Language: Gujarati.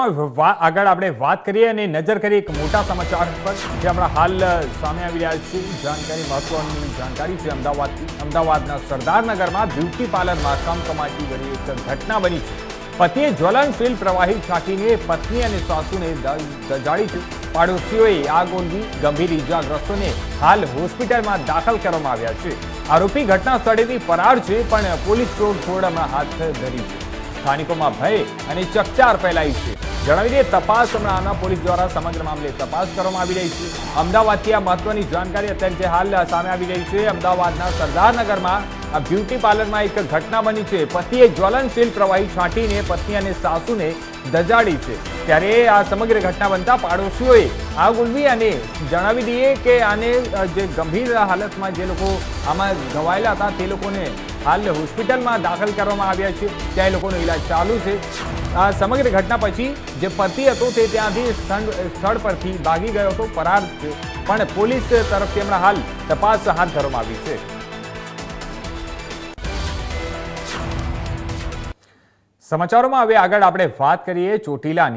આગળ આપણે વાત કરીએ અને નજર કરીએ એક મોટા સમાચાર પર, જે આપણા હાલ સામે આવી રહ્યા છે. જાણકારી, મહત્વની જાણકારી છે. અમદાવાદથી અમદાવાદના સરદારનગરમાં બ્યુટી પાર્લરમાં કમકમાટી વળી એક ઘટના બની છે. પતિએ જ્વલનશીલ પ્રવાહી છાંટીને પત્ની અને સાસુને દજાડી છે. પાડોશીઓએ આગ ઓલવી ગંભીર ઇજાગ્રસ્તોને હાલ હોસ્પિટલમાં દાખલ કરવામાં આવ્યા છે. આરોપી ઘટના સ્થળેથી ફરાર છે, પણ પોલીસ શોધખોળમાં હાથ ધરી છે. સ્થાનિકોમાં ભય અને ચકચાર ફેલાઈ છે. જણાવી દઈએ, તપાસ હમણાં આના પોલીસ દ્વારા સમગ્ર મામલે તપાસ કરવામાં આવી રહી છે. અમદાવાદથી આ મહત્વની જાણકારી અત્યારે જે હાલ સામે આવી રહી છે. અમદાવાદના સરદારનગરમાં આ બ્યુટી પાર્લરમાં એક ઘટના બની છે. પતિએ જ્વલનશીલ પ્રવાહી છાંટીને પત્ની અને સાસુને દજાડી છે. ત્યારે આ સમગ્ર ઘટના બનતા પાડોશીઓએ આગ ઉલવી અને જણાવી દઈએ કે આને જે ગંભીર હાલતમાં જે લોકો આમાં ઘવાયેલા હતા, તે લોકોને હાલ હોસ્પિટલમાં દાખલ કરવામાં આવ્યા છે. ત્યાં એ લોકોનો ઈલાજ ચાલુ છે. સમગ્ર ઘટના પછી જે પતિ હતો તે ત્યાંથી સ્થળ સ્થળ પરથી ભાગી ગયો હતો, ફરાર છે પણ પોલીસ તરફથી હમણાં હાલ તપાસ હાથ ધરવામાં આવી છે. સમાચારોમાં હવે આગળ આપણે વાત કરીએ ચોટીલાની.